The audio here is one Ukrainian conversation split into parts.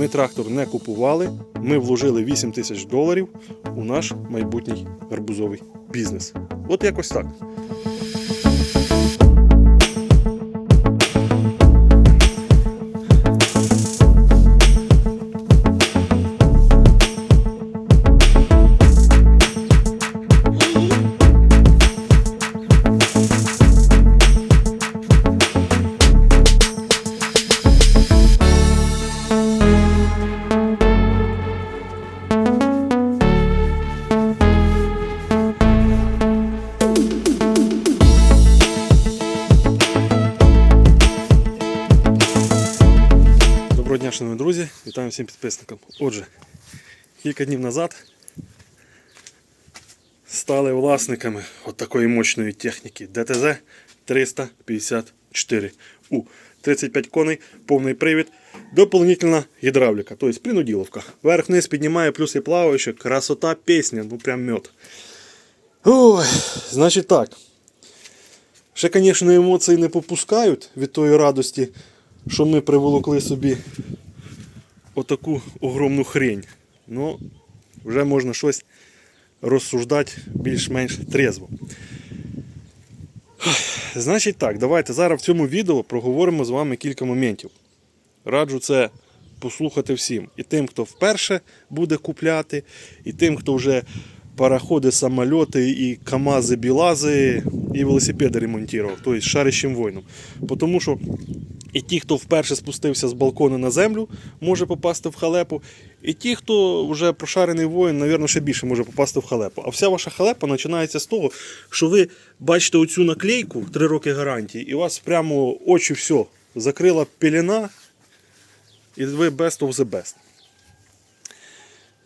Ми трактор не купували. Ми вложили 8 тисяч доларів у наш майбутній гарбузовий бізнес. От якось так. Вітаю всім підписникам. Отже, кілька днів назад стали власниками от такої мощної техніки ДТЗ 354 у 35 коней, повний привід, дополнительна гідравліка, тобто принуділовка. Верх-вниз піднімає плюси плаваючи, красота, пісня, ну прям мед. Ой, значить так. Ще, звісно, емоції не попускають від тої радості, що ми приволокли собі отаку огромну хрень. Ну, вже можна щось розсуждати більш-менш трезво. Значить так, давайте зараз в цьому відео проговоримо з вами кілька моментів. Раджу це послухати всім. І тим, хто вперше буде купляти, і тим, хто вже пароходи, самольоти, і КАМАЗи, Білази, і велосипеди ремонтував, тобто шарящим воїном. Тому що і ті, хто вперше спустився з балкона на землю, може попасти в халепу. І ті, хто вже прошарений воїн, напевно, ще більше може попасти в халепу. А вся ваша халепа починається з того, що ви бачите оцю наклейку 3 роки гарантії, і у вас прямо очі все закрила пелена, і ви best of the best.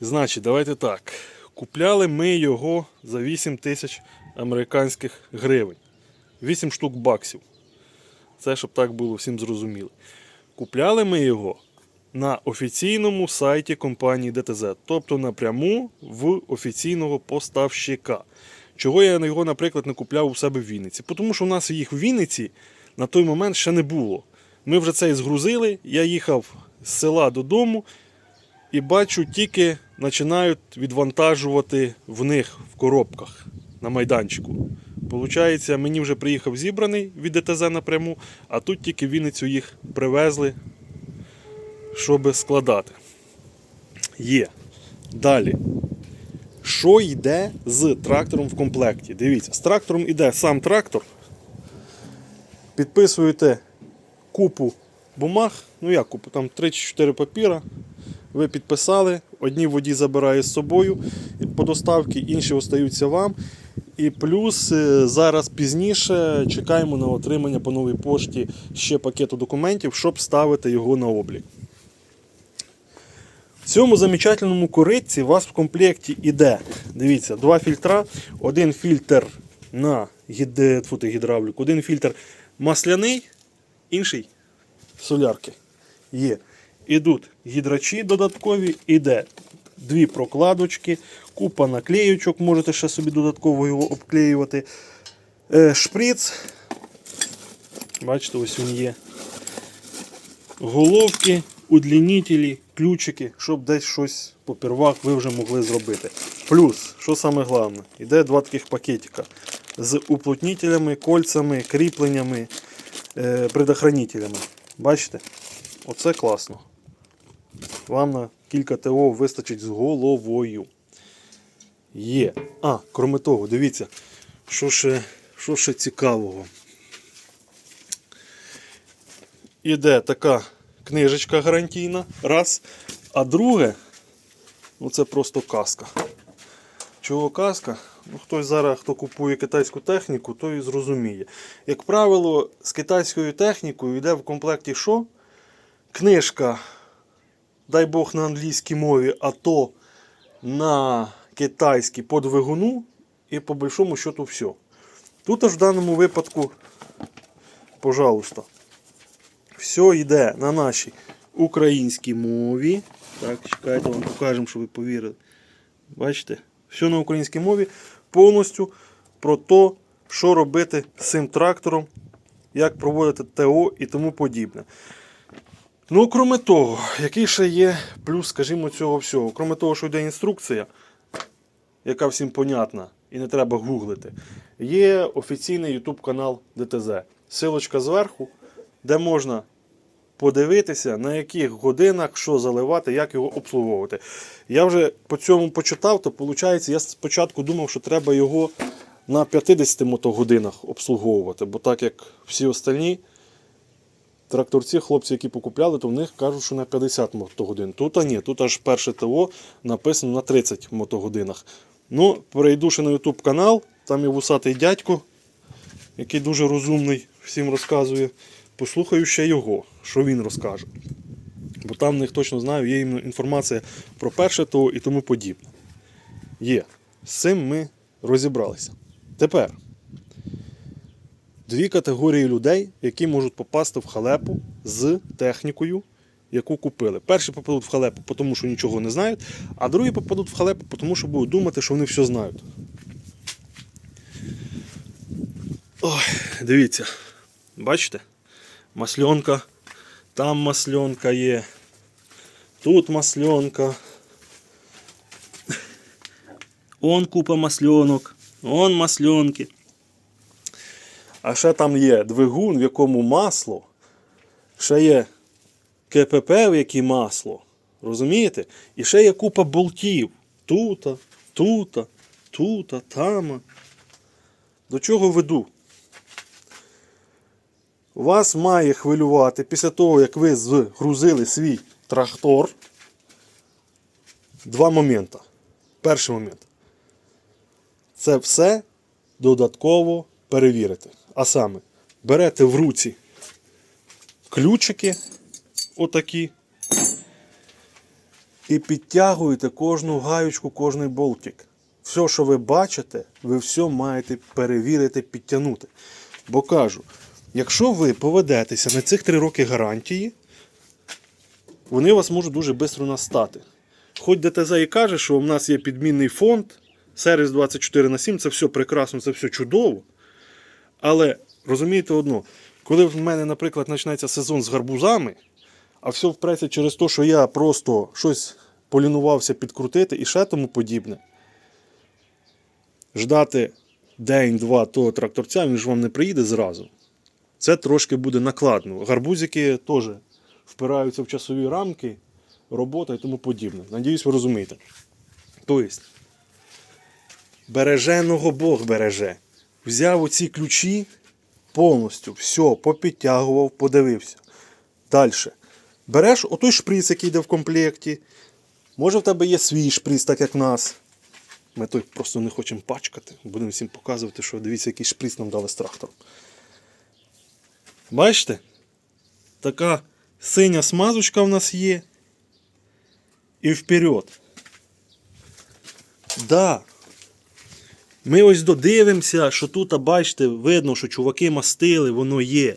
Значить, давайте так. Купляли ми його за 8 тисяч американських гривень. 8 штук баксів. Це щоб так було всім зрозуміло. Купляли ми його на офіційному сайті компанії ДТЗ, тобто напряму в офіційного поставщика. Чого я його, наприклад, не купляв у себе в Вінниці? Тому що у нас їх в Вінниці на той момент ще не було. Ми вже цей згрузили, я їхав з села додому і бачу, тільки починають відвантажувати в них в коробках на майданчику. Получається, мені вже приїхав зібраний від ДТЗ напряму, а тут тільки Вінницю їх привезли, щоб складати. Є. Далі. Що йде з трактором в комплекті? Дивіться, з трактором йде сам трактор. Підписуєте купу бумаг, ну як купу, там 3-4 папіра. Ви підписали, одні водій забирає з собою по доставці, інші остаються вам. І плюс е, зараз пізніше чекаємо на отримання по новій пошті ще пакету документів, щоб ставити його на облік. В цьому замечательному коритці у вас в комплекті іде, дивіться, два фільтра, один фільтр на гід... гідравліку, один фільтр масляний, інший солярки. Є. Ідуть гідрачі додаткові, іде дві прокладочки, купа наклеючок, можете ще собі додатково його обклеювати. Е, шприц. Бачите, ось він є. Головки, удлінителі, ключики, щоб десь щось попервах ви вже могли зробити. Плюс, що саме головне, іде два таких пакетика з уплотнителями, кольцями, кріпленнями, е, предохранителями. Бачите? Оце класно. Вам на кілька ТО вистачить з головою. Є. А, крім того, дивіться, що ще, що ще цікавого. Іде така книжечка гарантійна. Раз. А друге, ну це просто казка. Чого казка? Ну, хтось зараз, хто купує китайську техніку, той і зрозуміє. Як правило, з китайською технікою йде в комплекті що? Книжка, дай Бог на англійській мові, а то на китайській по двигуну і по большому счету все. Тут аж в даному випадку, пожалуйста, все йде на нашій українській мові. Так, чекайте, вам покажемо, щоб ви повірили. Бачите? Все на українській мові повністю про те, що робити з цим трактором, як проводити ТО і тому подібне. Ну, кроме того, який ще є плюс, скажімо, цього всього. Кроме того, що йде інструкція, яка всім понятна, і не треба гуглити, є офіційний YouTube канал ДТЗ. Силочка зверху, де можна подивитися, на яких годинах що заливати, як його обслуговувати. Я вже по цьому почитав, то виходить, я спочатку думав, що треба його на 50 мотогодинах обслуговувати, бо так як всі остальні тракторці, хлопці, які покупляли, то в них кажуть, що на 50 мотогодин. Тут а ні, тут аж перше ТО написано на 30 мотогодинах. Ну, перейду ще на YouTube канал, там є вусатий дядько, який дуже розумний, всім розказує. Послухаю ще його, що він розкаже. Бо там в них точно знаю, є інформація про перше ТО і тому подібне. Є. З цим ми розібралися. Тепер дві категорії людей, які можуть попасти в халепу з технікою, яку купили. Перші попадуть в халепу, тому що нічого не знають, а другі попадуть в халепу, тому що будуть думати, що вони все знають. Ой, дивіться, бачите? Масльонка, там масльонка є, тут масльонка. Он купа масльонок, он масльонки. А ще там є двигун, в якому масло, ще є КПП, в якій масло. Розумієте? І ще є купа болтів. Тута, тута, тута, тама. До чого веду? Вас має хвилювати після того, як ви згрузили свій трактор. Два моменти. Перший момент. Це все додатково перевірити. А саме, берете в руці ключики, отакі, і підтягуєте кожну гаючку, кожний болтик. Все, що ви бачите, ви все маєте перевірити, підтягнути. Бо кажу, якщо ви поведетеся на цих 3 роки гарантії, вони вас можуть дуже швидко настати. Хоч ДТЗ і каже, що в нас є підмінний фонд, сервіс 24 на 7, це все прекрасно, це все чудово. Але розумієте одно, коли в мене, наприклад, починається сезон з гарбузами, а все впреться через те, що я просто щось полінувався підкрутити і ще тому подібне, ждати день-два того тракторця, він ж вам не приїде зразу. Це трошки буде накладно. Гарбузики теж впираються в часові рамки, робота і тому подібне. Надіюсь, ви розумієте. Тобто, береженого Бог береже. Взяв оці ключі повністю, все, попідтягував, подивився. Далі. Береш отой шприц, який йде в комплекті. Може в тебе є свій шприц, так як в нас. Ми той просто не хочемо пачкати. Будемо всім показувати, що дивіться, який шприц нам дали з трактором. Бачите? Така синя смазочка в нас є. І вперед. Да. Ми ось додивимося, що тут, а бачите, видно, що чуваки мастили, воно є.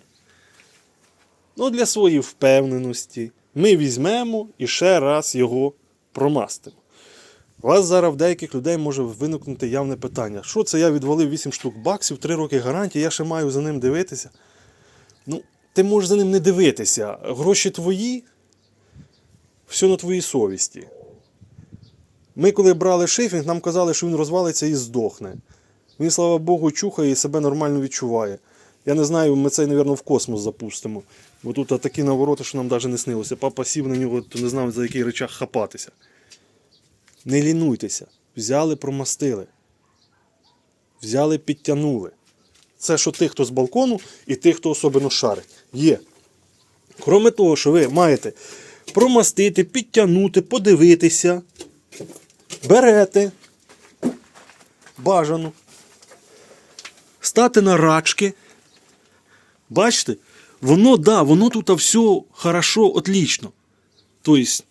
Ну, для своєї впевненості ми візьмемо і ще раз його промастимо. У вас зараз в деяких людей може виникнути явне питання. Що це я відвалив 8 штук баксів, 3 роки гарантії, я ще маю за ним дивитися. Ну, ти можеш за ним не дивитися. Гроші твої, все на твоїй совісті. Ми, коли брали шифінг, нам казали, що він розвалиться і здохне. Він, слава Богу, чухає і себе нормально відчуває. Я не знаю, ми цей, мабуть, в космос запустимо. Бо тут такі навороти, що нам навіть не снилося. Папа сів на нього, то не знав, за який речах хапатися. Не лінуйтеся. Взяли, промастили. Взяли, підтягнули. Це що тих, хто з балкону, і тих, хто особливо шарить. Є. Кроме того, що ви маєте промастити, підтягнути, подивитися. Берете бажану. Стати на рачки. Бачите? Воно, да, воно тут все хорошо, отлично. Тобто,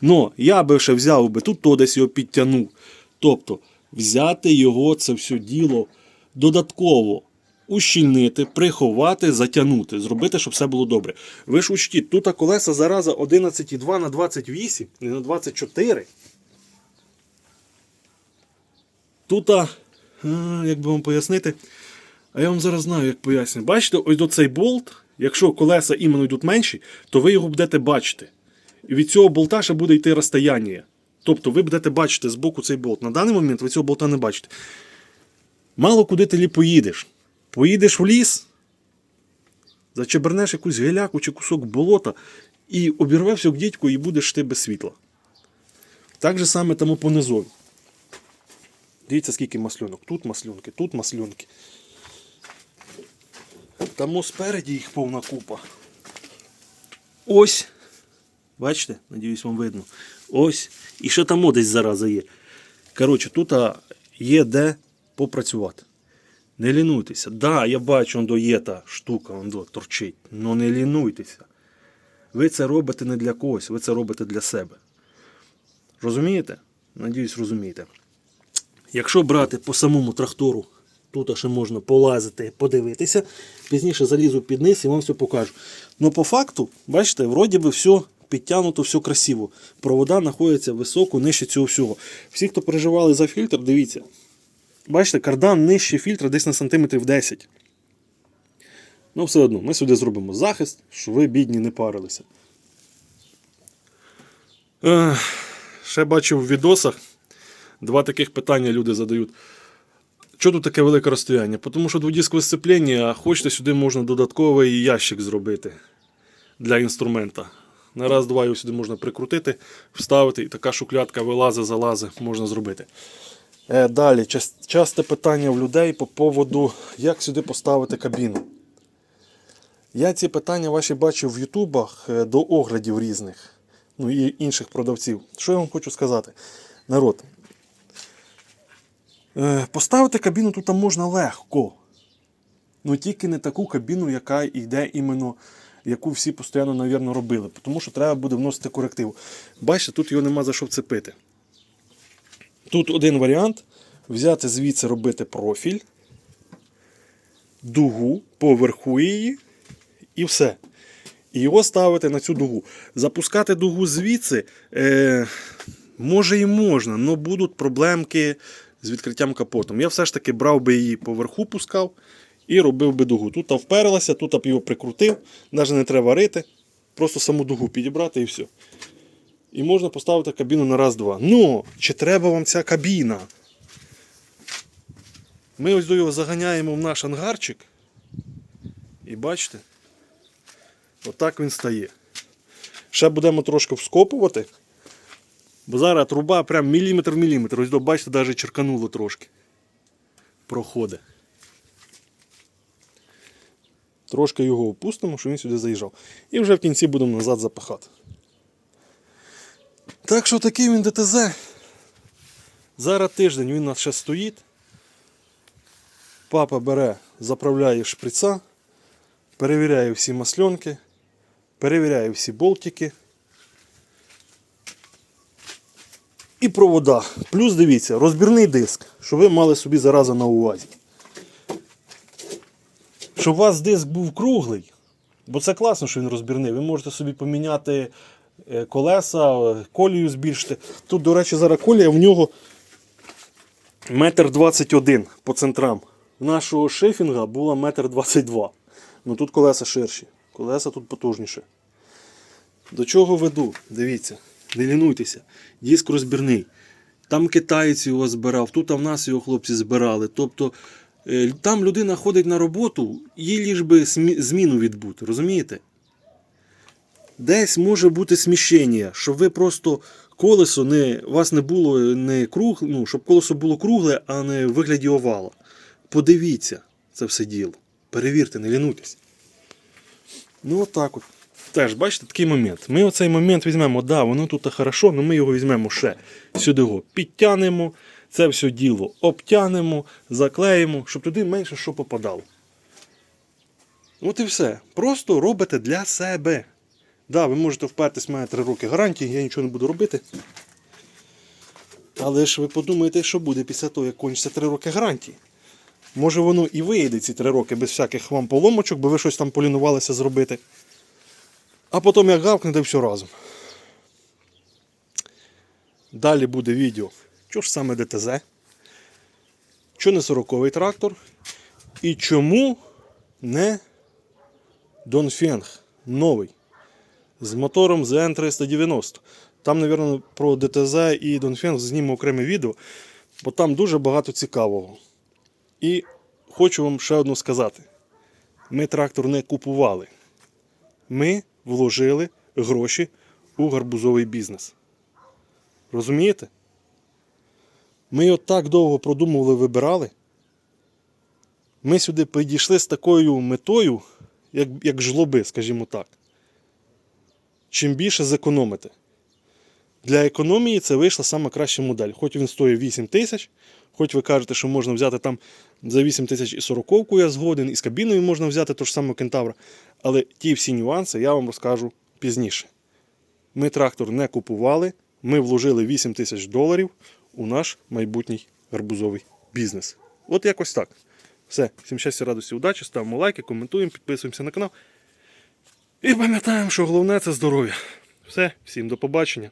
но я би ще взяв би тут то десь його підтягнув. Тобто, взяти його це все діло додатково ущільнити, приховати, затягнути, зробити, щоб все було добре. Ви ж учтіть, тут колеса зараза 11,2 на 28, не на 24. Тут, як би вам пояснити, а я вам зараз знаю, як поясню. Бачите, ось до цей болт, якщо колеса іменно йдуть менші, то ви його будете бачити. І від цього болта ще буде йти розстояння. Тобто ви будете бачити з боку цей болт. На даний момент ви цього болта не бачите. Мало куди ти поїдеш. Поїдеш в ліс, зачебернеш якусь геляку чи кусок болота і обірвешся к дідьку і будеш ти без світла. Так же саме тому по низові. Дивіться, скільки маслюнок. Тут маслюнки, тут маслюнки. Тому спереді їх повна купа. Ось. Бачите? Надіюсь, вам видно. Ось. І ще там десь зараза є. Коротше, тут є де попрацювати. Не лінуйтеся. Да, я бачу, он до є та штука, он до торчить. Ну не лінуйтеся. Ви це робите не для когось, ви це робите для себе. Розумієте? Надіюсь, розумієте. Якщо брати по самому трактору, тут ще можна полазити, подивитися. Пізніше залізу під низ і вам все покажу. Ну, по факту, бачите, вроді би все підтягнуто, все красиво. Провода знаходяться високо, нижче цього всього. Всі, хто переживали за фільтр, дивіться. Бачите, кардан нижче фільтра десь на сантиметрів 10. Ну, все одно, ми сюди зробимо захист, щоб ви, бідні, не парилися. Ще бачив в відосах. Два таких питання люди задають. Що тут таке велике розстояння? Тому що дводіскове сцеплення, а хочете сюди можна додатковий ящик зробити для інструмента. На раз-два його сюди можна прикрутити, вставити, і така шуклядка вилазить, залазить, можна зробити. Е, далі, часте питання в людей по поводу, як сюди поставити кабіну. Я ці питання ваші бачив в Ютубах е, до оглядів різних, ну і інших продавців. Що я вам хочу сказати? Народ, Поставити кабіну тут можна легко. Ну тільки не таку кабіну, яка йде іменно, яку всі постійно, навірно, робили. Тому що треба буде вносити коректив. Бачите, тут його нема за що вцепити. Тут один варіант: взяти звідси робити профіль, дугу, поверху її і все. І його ставити на цю дугу. Запускати дугу звідси е, може і можна, але будуть проблемки з відкриттям капотом. Я все ж таки брав би її поверху, пускав і робив би дугу. Тут вперлася, тут його прикрутив, навіть не треба варити, просто саму дугу підібрати і все. І можна поставити кабіну на раз-два. Ну, чи треба вам ця кабіна? Ми ось до його заганяємо в наш ангарчик. І бачите, отак він стає. Ще будемо трошки вскопувати. Бо зараз труба прям міліметр в міліметр. Ось до, бачите, навіть черкануло трошки. Проходить. Трошки його опустимо, щоб він сюди заїжджав. І вже в кінці будемо назад запихати. Так що такий він ДТЗ. Зараз тиждень він у нас ще стоїть. Папа бере, заправляє шприца, перевіряє всі масленки, перевіряє всі болтики. І провода. Плюс дивіться, розбірний диск, щоб ви мали собі зараза на увазі. Щоб у вас диск був круглий, бо це класно, що він розбірний. Ви можете собі поміняти е, колеса, е, колію збільшити. Тут, до речі, зараз колія в нього метр двадцять один по центрам. Нашого шифінга метр двадцять два. Ну тут колеса ширші, колеса тут потужніші. До чого веду? Дивіться, не лінуйтеся. Диск розбірний. Там китаєць його збирав, тут а в нас його хлопці збирали. Тобто е, там людина ходить на роботу, їй ліж би зміну відбути, розумієте? Десь може бути сміщення, щоб ви просто колесо не, вас не було не круг, ну, щоб колесо було кругле, а не в вигляді овала. Подивіться це все діло. Перевірте, не лінуйтесь. Ну, отак от. Теж, бачите, такий момент. Ми оцей момент візьмемо, да, воно тут хорошо, але ми його візьмемо ще сюди його підтягнемо, це все діло обтягнемо, заклеїмо, щоб туди менше що попадало. От і все. Просто робите для себе. Да, ви можете впертись, має 3 роки гарантії, я нічого не буду робити. Але ж ви подумаєте, що буде після того, як кончиться 3 роки гарантії. Може воно і вийде ці 3 роки без всяких вам поломочок, бо ви щось там полінувалися зробити. А потім як гавкне, да все разом. Далі буде відео. Що ж саме ДТЗ? Що не 40-й трактор? І чому не Донфенг новий. З мотором ZN390. Там, мабуть, про ДТЗ і Донфенг знімемо окреме відео, бо там дуже багато цікавого. І хочу вам ще одну сказати: ми трактор не купували. Ми вложили гроші у гарбузовий бізнес. Розумієте? Ми його так довго продумували, вибирали. Ми сюди підійшли з такою метою, як, як жлоби, скажімо так. Чим більше зекономити. Для економії це вийшла сама краща модель. Хоч він стоїть 8 тисяч, хоч ви кажете, що можна взяти там за 8 тисяч і 40 я згоден, і з кабіною можна взяти ту ж саму кентавра. Але ті всі нюанси я вам розкажу пізніше. Ми трактор не купували, ми вложили 8 тисяч доларів у наш майбутній гарбузовий бізнес. От якось так. Все, всім щастя, радості, удачі, ставимо лайки, коментуємо, підписуємося на канал. І пам'ятаємо, що головне це здоров'я. Все, всім до побачення.